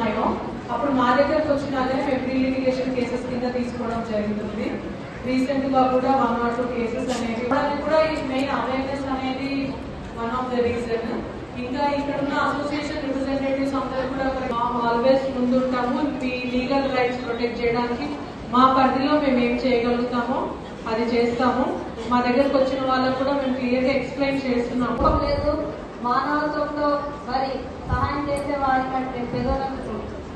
ఉన్నాయో అప్పుడు మా దగ్గరకు వచ్చినాకే మేము ప్రీ లిటిగేషన్ కేసెస్ కింద తీసుకోవడం జరుగుతుంది. రీసెంట్గా కూడా వన్ ఆర్ టూ కేసెస్ అనేవి దానికి కూడా ఈ మెయిన్ అవేర్నెస్ అనేది వన్ ఆఫ్ ద రీజన్ ఇంకా ఇక్కడ ఉన్న అసోసియేషన్ రిప్రజెంటేటివ్స్ అందరూ కూడా ఆల్వేస్ ముందుంటాము. మీ లీగల్ రైట్స్ ప్రొటెక్ట్ చేయడానికి మా పరిధిలో మేము ఏం చేయగలుగుతామో అది చేస్తాము. మా దగ్గరకు వచ్చిన వాళ్ళకు కూడా మేము క్లియర్గా ఎక్స్ప్లెయిన్ చేస్తున్నాము. లేదు మానవత్వంతో మరి సహాయం చేసే వారి కంటే పేదలకు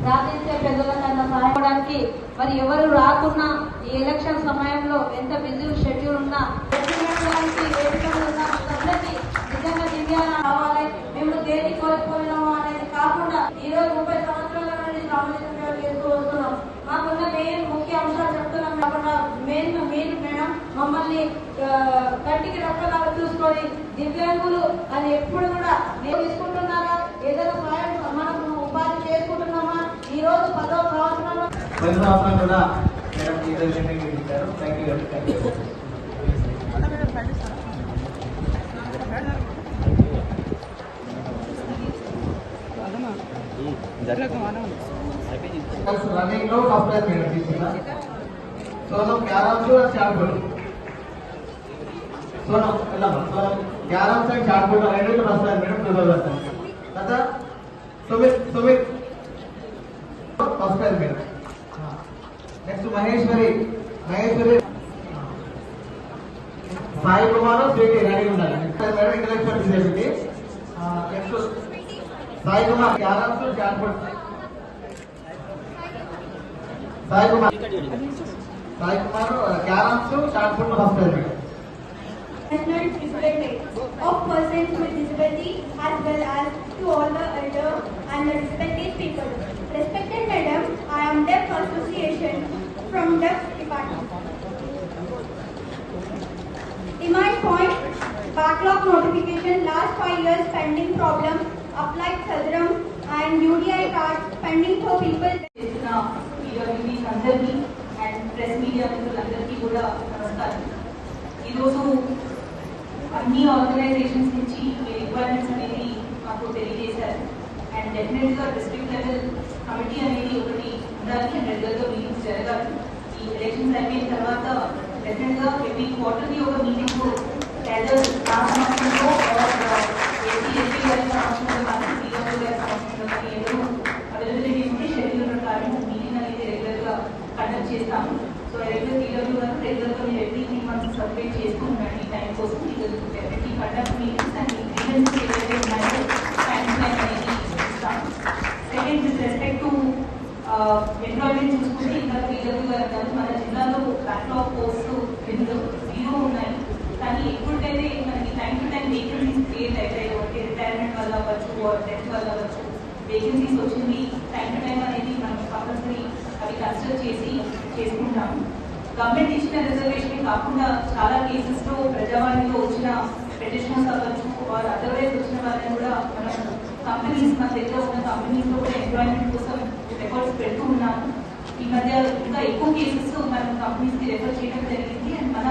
ప్రార్థించే పెద్దలకన్నా సహాయపడడానికి మరి ఎవరు రాకున్నా ఈ ఎలక్షన్ సమయంలో ఎంత బిజీ షెడ్యూల్ ఉన్నా వచ్చినటువంటి వేదికలు ఉన్న అందరికీ నిజంగా దివ్యాన రావాలి మేము దేని కోల్పోయినాము అనేది కాకుండా ఈ రోజు ముప్పై సంవత్సరాల నుండి సామాజిక సేవ చేస్తూ వస్తున్నాం. మాకున్న మెయిన్ ముఖ్య అంశాలు చెప్తున్నాం కాకుండా మెయిన్ మెయిన్ మేడం మమ్మల్ని కంటికి రెప్పలాగా చూసుకొని దివ్యాంగులు అని ఎప్పుడు కూడా నేను తీసుకుంటున్నారా? సంవత్సరంలో ప్రతి సంవత్సరం కూడా మేడం ఈ రిలేషన్ ఇచ్చారు thank you thank you running లో ఫస్ట్ ప్రైజ్ మేడం తీసుకున్నా Sonam carroms shot put Sonam వెళ్ళమ్మా Sonam carroms and shot put రెండు first prize madam Sai Kumar Sweety ready ఉండాలి next madam intellectual disability next Sai Kumar carroms shot put Sai Kumar Sai Kumar carroms shot put first prize madam National Disability of persons with disability as well as to all the elder and the respected people. Respected Madam, I am Deaf Association from Deaf Department. years pending problem, applied Sadram and UDI cards pending for people. చేసిన media release అందరికీ and press media మిత్రులందరికీ కూడా నమస్కారం ఈరోజు అన్ని organisations నుంచి మీ requirements అనేది మాకు తెలియజేశారు అండ్ డెఫినెట్గా డిస్ట్రిక్ట్ లెవెల్ కమిటీ అనేది ఒకటి ఉండాలి అండ్ రెగ్యులర్గా మీటింగ్స్ జరగాలి ఈ ఎలక్షన్స్ అయిపోయిన తర్వాత డెఫినెట్గా ఎవ్రీ క్వార్టర్లీ ఒక మీటింగ్ క్యాడర్ నా కానీ సీఎం గారి అవైలబిలిటీ షెడ్యూల్ ప్రకారం మీటింగ్ అనేది రెగ్యులర్గా కండక్ట్ చేస్తాము. సో రెగ్యులర్ టీడబ్ల్యూ గారు రెగ్యులర్ మీరు ఎవ్రీ త్రీ మంత్స్ సబ్మిట్ చేస్తూ ఉండండి టైం కోసం కండక్ట్ మీటింగ్స్ అండ్ గ్రీవెన్స్ ఏవైతే ఉన్నాయో టైం ప్లాన్ అనేది ఇస్తాము second with respect to employment చూసుకుంటే ఇంకా టీడబ్ల్యూ గారు అన్నారు మన జిల్లాలో బ్యాక్లాగ్ పోస్ట్ రెండు జీరో ఉన్నాయి కానీ ఎప్పుడైతే మనకి time to time vacancies create అవుతాయో అంటే రిటైర్మెంట్ వల్ల అవ్వచ్చు డెత్ వల్ల అవ్వచ్చు వేకెన్సీస్ వచ్చింది టైం టు టైం అనేది మనం కంపల్సరీ అవి కన్సిడర్ చేసి చేసుకుంటాము. గవర్నమెంట్ ఇచ్చిన రిజర్వేషన్ కాకుండా చాలా కేసెస్లో ప్రజావాణిలో వచ్చిన పెటిషనర్స్ అవ్వచ్చు వారు అదర్వైజ్ వచ్చిన వాళ్ళని కూడా మనం కంపెనీస్ మన దగ్గర ఉన్న కంపెనీస్లో కూడా ఎంప్లాయ్మెంట్ కోసం ఎఫర్ట్స్ పెడుతూ ఉన్నాము. ఈ మధ్య ఇంకా ఎక్కువ కేసెస్ మనం కంపెనీస్కి రెఫర్ చేయడం జరిగింది. అండ్ మన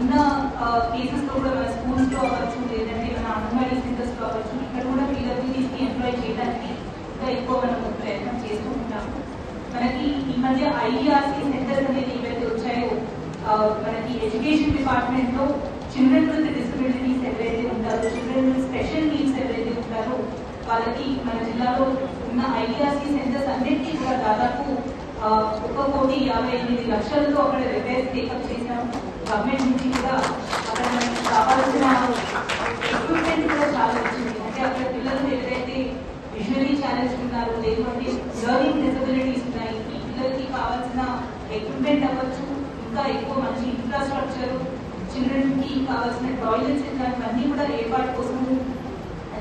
ఉన్న కేసెస్లో కూడా మన స్కూల్స్లో అవ్వచ్చు లేదంటే మన అంగన్వాడీస్ సెంటర్స్లో అవ్వచ్చు ఇక్కడ కూడా పీడబ్ల్యూడీస్ని ఎంప్లాయ్ చేయడానికి కూడా ఎక్కువ మనం ప్రయత్నం చేస్తూ ఉంటాము. మనకి ఈ మధ్య ఐఆర్సీ సెంటర్స్ అనేది ఏవైతే వచ్చాయో మనకి ఎడ్యుకేషన్ డిపార్ట్మెంట్లో చిల్డ్రన్ విత్ డిసబిలిటీస్ ఎవరైతే ఉంటారో చిల్డ్రన్ విత్ స్పెషల్ నీడ్స్ ఎవరైతే ఉంటారో వాళ్ళకి మన జిల్లాలో ఉన్న ఐఆర్సీ సెంటర్స్ అన్నిటికీ కూడా దాదాపు ఒక కోటి యాభై ఎనిమిది లక్షలతో అక్కడ రిపేర్స్ టేకప్ చేశాం గవర్నమెంట్ నుంచి కూడా అక్కడ మనకి కావాల్సిన ఎక్విప్మెంట్ కూడా చాలా వచ్చింది అంటే అక్కడ పిల్లలు ఎవరైతే విజువలీ ఛాలెంజ్ ఉన్నారు లేకపోతే లెర్నింగ్ డిసబిలిటీస్ ఉన్నాయి ఈ పిల్లలకి కావాల్సిన ఎక్విప్మెంట్ అవ్వచ్చు ఇంకా ఎక్కువ మంచి ఇన్ఫ్రాస్ట్రక్చర్ చిల్డ్రన్కి కావాల్సిన టాయిలెట్స్ ఇట్లాంటివన్నీ కూడా ఏర్పాటు కోసం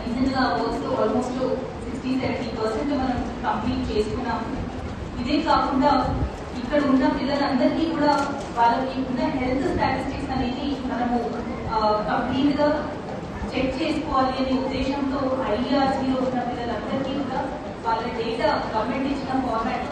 రీసెంట్గా works almost sixty seventy percent మనం కంప్లీట్ చేసుకున్నాము ఇదే కాకుండా ఇక్కడ ఉన్న పిల్లలందరికీ కూడా వాళ్ళకి ఉన్న హెల్త్ స్టాటిస్టిక్స్ అనేది మనము కంప్లీట్గా చెక్ చేసుకోవాలి అనే ఉద్దేశంతో ఐఆర్సీలో ఉన్న పిల్లలందరికీ కూడా వాళ్ళ డేటా గవర్నమెంట్ ఇచ్చిన ఫార్మాట్